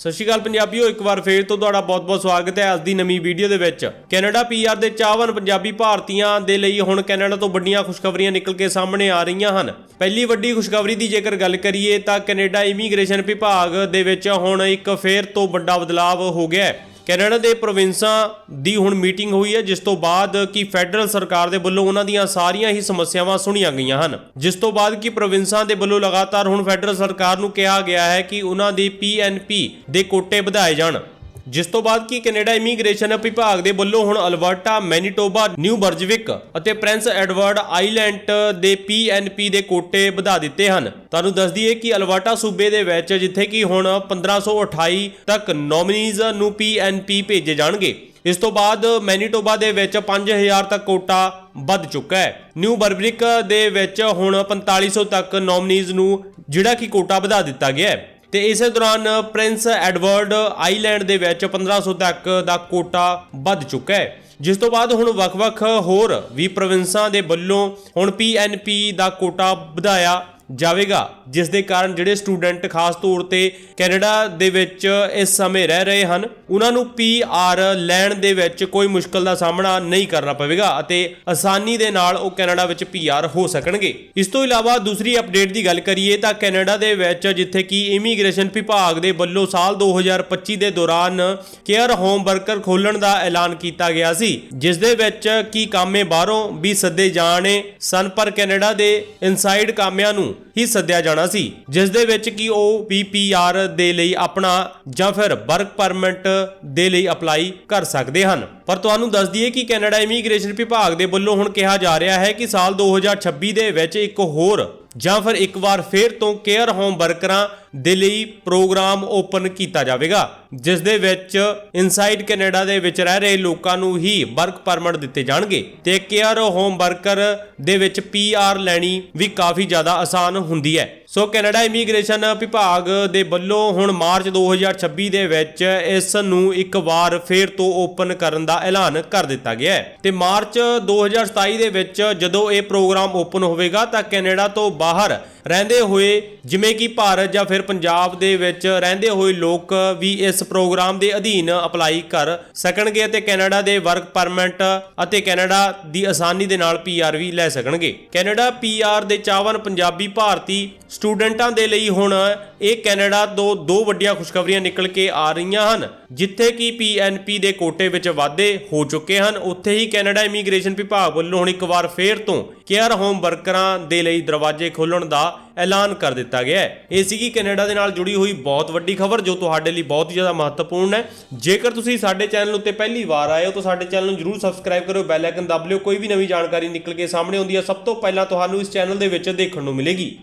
ਸਤਿ ਸ਼੍ਰੀ ਅਕਾਲ ਪੰਜਾਬੀਓ, ਇੱਕ ਵਾਰ ਫੇਰ ਤੋਂ ਤੁਹਾਡਾ ਬਹੁਤ-ਬਹੁਤ ਸਵਾਗਤ ਹੈ ਅੱਜ ਦੀ ਨਵੀਂ ਵੀਡੀਓ ਦੇ ਵਿੱਚ। ਕੈਨੇਡਾ ਪੀਆਰ ਦੇ ਚਾਹਵਨ ਪੰਜਾਬੀ ਭਾਰਤੀਆਂ ਦੇ ਲਈ ਹੁਣ ਕੈਨੇਡਾ ਤੋਂ ਵੱਡੀਆਂ ਖੁਸ਼ਖਬਰੀਆਂ ਨਿਕਲ ਕੇ ਸਾਹਮਣੇ ਆ ਰਹੀਆਂ ਹਨ। ਪਹਿਲੀ ਵੱਡੀ ਖੁਸ਼ਖਬਰੀ ਦੀ ਜੇਕਰ ਗੱਲ ਕਰੀਏ ਤਾਂ ਕੈਨੇਡਾ ਇਮੀਗ੍ਰੇਸ਼ਨ ਵਿਭਾਗ ਦੇ ਵਿੱਚ ਹੁਣ ਇੱਕ ਫੇਰ ਤੋਂ ਵੱਡਾ ਬਦਲਾਅ ਹੋ ਗਿਆ ਹੈ। ਕੈਨੇਡਾ ਦੇ ਪ੍ਰੋਵਿੰਸਾਂ ਦੀ ਹੁਣ ਮੀਟਿੰਗ ਹੋਈ ਹੈ, ਜਿਸ ਤੋਂ ਬਾਅਦ ਕਿ ਫੈਡਰਲ ਸਰਕਾਰ ਦੇ ਵੱਲੋਂ ਉਹਨਾਂ ਦੀਆਂ ਸਾਰੀਆਂ ਹੀ ਸਮੱਸਿਆਵਾਂ ਸੁਣੀਆਂ ਗਈਆਂ ਹਨ। ਜਿਸ ਤੋਂ ਬਾਅਦ ਕਿ ਪ੍ਰੋਵਿੰਸਾਂ ਦੇ ਵੱਲੋਂ ਲਗਾਤਾਰ ਹੁਣ ਫੈਡਰਲ ਸਰਕਾਰ ਨੂੰ ਕਿਹਾ ਗਿਆ ਹੈ ਕਿ ਉਹਨਾਂ ਦੀ ਪੀਐਨਪੀ ਦੇ ਕੋਟੇ ਵਧਾਏ ਜਾਣ। ਜਿਸ ਤੋਂ ਬਾਅਦ ਕਿ ਕੈਨੇਡਾ ਇਮੀਗ੍ਰੇਸ਼ਨ ਵਿਭਾਗ ਦੇ ਵੱਲੋਂ ਹੁਣ ਅਲਬਰਟਾ, ਮੈਨੀਟੋਬਾ, ਨਿਊ ਬਰਜਵਿਕ ਅਤੇ ਪ੍ਰਿੰਸ ਐਡਵਰਡ ਆਈਲੈਂਡ ਦੇ ਪੀਐਨਪੀ ਦੇ ਕੋਟੇ ਵਧਾ ਦਿੱਤੇ ਹਨ। ਤੁਹਾਨੂੰ ਦੱਸ ਦਈਏ ਕਿ ਅਲਬਰਟਾ ਸੂਬੇ ਦੇ ਵਿੱਚ ਜਿੱਥੇ ਕਿ ਹੁਣ 1528 ਤੱਕ ਨੋਮੀਨੀਜ਼ ਨੂੰ ਪੀਐਨਪੀ ਭੇਜੇ ਜਾਣਗੇ, ਇਸ ਤੋਂ ਬਾਅਦ ਮੈਨੀਟੋਬਾ ਦੇ ਵਿੱਚ 5000 ਤੱਕ ਕੋਟਾ ਵੱਧ ਚੁੱਕਾ ਹੈ। ਨਿਊ ਬਰਬਰਿਕ ਦੇ ਵਿੱਚ ਹੁਣ 4500 ਤੱਕ ਨੋਮੀਨੀਜ਼ ਨੂੰ ਜਿਹੜਾ ਕਿ ਕੋਟਾ ਵਧਾ ਦਿੱਤਾ ਗਿਆ ਹੈ। ਤੇ ਇਸੇ ਦੌਰਾਨ ਪ੍ਰਿੰਸ ਐਡਵਰਡ ਆਈਲੈਂਡ ਦੇ ਵਿੱਚ 1500 ਤੱਕ ਦਾ ਕੋਟਾ ਵੱਧ ਚੁੱਕਾ ਹੈ। ਜਿਸ ਤੋਂ ਬਾਅਦ ਹੁਣ ਵੱਖ-ਵੱਖ ਹੋਰ ਵੀ ਪ੍ਰੋਵਿੰਸਾਂ ਦੇ ਵੱਲੋਂ ਹੁਣ ਪੀਐਨਪੀ ਦਾ ਕੋਟਾ ਵਧਾਇਆ ਜਾਵੇਗਾ ਜਿਸ ਦੇ ਕਾਰਨ ਜਿਹੜੇ ਸਟੂਡੈਂਟ ਖਾਸ ਤੌਰ ਤੇ ਕੈਨੇਡਾ ਦੇ ਵਿੱਚ ਇਸ ਸਮੇਂ ਰਹਿ ਰਹੇ ਹਨ, ਉਹਨਾਂ ਨੂੰ ਪੀਆਰ ਲੈਣ ਦੇ ਵਿੱਚ ਕੋਈ ਮੁਸ਼ਕਲ ਦਾ ਸਾਹਮਣਾ ਨਹੀਂ ਕਰਨਾ ਪਵੇਗਾ ਅਤੇ ਆਸਾਨੀ ਦੇ ਨਾਲ ਉਹ ਕੈਨੇਡਾ ਵਿੱਚ ਪੀਆਰ ਹੋ ਸਕਣਗੇ। ਇਸ ਤੋਂ ਇਲਾਵਾ ਦੂਸਰੀ ਅਪਡੇਟ ਦੀ ਗੱਲ ਕਰੀਏ ਤਾਂ ਕੈਨੇਡਾ ਦੇ ਵਿੱਚ ਜਿੱਥੇ ਕਿ ਇਮੀਗ੍ਰੇਸ਼ਨ ਵਿਭਾਗ ਦੇ ਵੱਲੋਂ ਸਾਲ 2025 ਦੇ ਦੌਰਾਨ ਕੇਅਰ ਹੋਮ ਵਰਕਰ ਖੋਲਣ ਦਾ ਐਲਾਨ ਕੀਤਾ ਗਿਆ ਸੀ ਜਿਸ ਦੇ ਵਿੱਚ ਕੀ ਕਾਮੇ ਬਾਹਰੋਂ ਵੀ ਸੱਦੇ ਜਾਣੇ ਸਨ, ਪਰ ਕੈਨੇਡਾ ਦੇ ਇਨਸਾਈਡ ਕਾਮਿਆਂ ਨੂੰ ਹੀ ਸੱਦਿਆ ਜਾਣਾ ਸੀ ਜਿਸ ਦੇ ਵਿੱਚ ਕਿ ਉਹ ਪੀਪੀਆਰ ਦੇ ਲਈ ਆਪਣਾ ਜਾਂ ਫਿਰ ਵਰਕ ਪਰਮਿਟ ਦੇ ਲਈ ਅਪਲਾਈ ਕਰ ਸਕਦੇ ਹਨ। ਪਰ ਤੁਹਾਨੂੰ ਦੱਸ ਦਈਏ ਕਿ ਕੈਨੇਡਾ ਇਮੀਗ੍ਰੇਸ਼ਨ ਵਿਭਾਗ ਦੇ ਵੱਲੋਂ ਹੁਣ ਕਿਹਾ ਜਾ ਰਿਹਾ ਹੈ ਕਿ ਸਾਲ 2026 ਦੇ ਵਿੱਚ ਇੱਕ ਹੋਰ ਜਾਂ ਫਿਰ ਇੱਕ ਵਾਰ ਫੇਰ ਤੋਂ ਕੇਅਰ ਹੋਮ ਵਰਕਰਾਂ ਦੇ ਲਈ ਪ੍ਰੋਗਰਾਮ ਓਪਨ ਕੀਤਾ ਜਾਵੇਗਾ। ਜਿਸ ਦੇ ਵਿੱਚ ਇਨਸਾਈਡ ਕੈਨੇਡਾ ਦੇ ਵਿੱਚ ਰਹਿ ਰਹੇ ਲੋਕਾਂ ਨੂੰ ਹੀ ਵਰਕ ਪਰਮਿਟ ਦਿੱਤੇ ਜਾਣਗੇ ਤੇ ਕੇਅਰ ਹੋਮ ਵਰਕਰ ਦੇ ਵਿੱਚ ਪੀਆਰ ਲੈਣੀ ਵੀ ਕਾਫੀ ਜ਼ਿਆਦਾ ਆਸਾਨ ਹੁੰਦੀ ਹੈ। ਸੋ ਕੈਨੇਡਾ ਇਮੀਗ੍ਰੇਸ਼ਨ ਵਿਭਾਗ ਦੇ ਵੱਲੋਂ ਹੁਣ ਮਾਰਚ 2026 ਦੇ ਵਿੱਚ ਇਸ ਨੂੰ ਇੱਕ ਵਾਰ ਫੇਰ ਤੋਂ ਓਪਨ ਕਰਨ ਦਾ ਐਲਾਨ ਕਰ ਦਿੱਤਾ ਗਿਆ ਹੈ। ਤੇ ਮਾਰਚ 2027 ਦੇ ਵਿੱਚ ਜਦੋਂ ਇਹ ਪ੍ਰੋਗਰਾਮ ਓਪਨ ਹੋਵੇਗਾ ਤਾਂ ਕੈਨੇਡਾ ਤੋਂ ਬਾਹਰ ਰਹਿੰਦੇ ਹੋਏ ਜਿਵੇਂ ਕਿ ਭਾਰਤ ਜਾਂ ਫਿਰ ਪੰਜਾਬ ਦੇ ਵਿੱਚ ਰਹਿੰਦੇ ਹੋਏ ਲੋਕ ਵੀ ਇਸ ਪ੍ਰੋਗਰਾਮ ਦੇ ਅਧੀਨ ਅਪਲਾਈ ਕਰ ਸਕਣਗੇ ਅਤੇ ਕੈਨੇਡਾ ਦੇ ਵਰਕ ਪਰਮਿਟ ਅਤੇ ਕੈਨੇਡਾ ਦੀ ਆਸਾਨੀ ਦੇ ਨਾਲ ਪੀਆਰ ਵੀ ਲੈ ਸਕਣਗੇ। ਕੈਨੇਡਾ ਪੀਆਰ ਦੇ ਚਾਹਵਨ ਪੰਜਾਬੀ ਭਾਰਤੀ ਸਟੂਡੈਂਟਾਂ ਦੇ ਲਈ ਹੁਣ ਇਹ ਕੈਨੇਡਾ ਤੋਂ ਦੋ ਵੱਡੀਆਂ ਖੁਸ਼ਖਬਰੀਆਂ ਨਿਕਲ ਕੇ ਆ ਰਹੀਆਂ ਹਨ, ਜਿੱਥੇ ਕਿ ਪੀਐਨਪੀ ਦੇ ਕੋਟੇ ਵਿੱਚ ਵਾਧੇ ਹੋ ਚੁੱਕੇ ਹਨ। ਉੱਥੇ ਹੀ ਕੈਨੇਡਾ ਇਮੀਗ੍ਰੇਸ਼ਨ ਵਿਭਾਗ ਵੱਲੋਂ ਹੁਣ ਇੱਕ ਵਾਰ ਫੇਰ ਤੋਂ ਕੇਅਰ ਹੋਮ ਵਰਕਰਾਂ ਦੇ ਲਈ ਦਰਵਾਜ਼ੇ ਖੋਲਣ ਦਾ ਐਲਾਨ ਕਰ ਦਿੱਤਾ ਗਿਆ ਹੈ। ਇਹ ਸੀਗੀ ਕੈਨੇਡਾ ਦੇ ਨਾਲ ਜੁੜੀ ਹੋਈ ਬਹੁਤ ਵੱਡੀ ਖਬਰ, ਜੋ ਤੁਹਾਡੇ ਲਈ ਬਹੁਤ ਹੀ ਜ਼ਿਆਦਾ ਮਹੱਤਵਪੂਰਨ ਹੈ। ਜੇਕਰ ਤੁਸੀਂ ਸਾਡੇ ਚੈਨਲ ਉੱਤੇ ਪਹਿਲੀ ਵਾਰ ਆਏ ਹੋ, ਤਾਂ ਸਾਡੇ ਚੈਨਲ ਨੂੰ ਜਰੂਰ ਸਬਸਕ੍ਰਾਈਬ ਕਰੋ ਬੈਲ ਆਈਕਨ ਦਬ ਲਿਓ। ਕੋਈ ਵੀ ਨਵੀਂ ਜਾਣਕਾਰੀ ਨਿਕਲ ਕੇ ਸਾਹਮਣੇ ਆਉਂਦੀ ਹੈ। ਸਭ ਤੋਂ ਪਹਿਲਾਂ ਤੁਹਾਨੂੰ ਇਸ ਚੈਨਲ ਦੇ ਵਿੱਚ ਦੇਖਣ ਨੂੰ ਮਿਲੇਗੀ।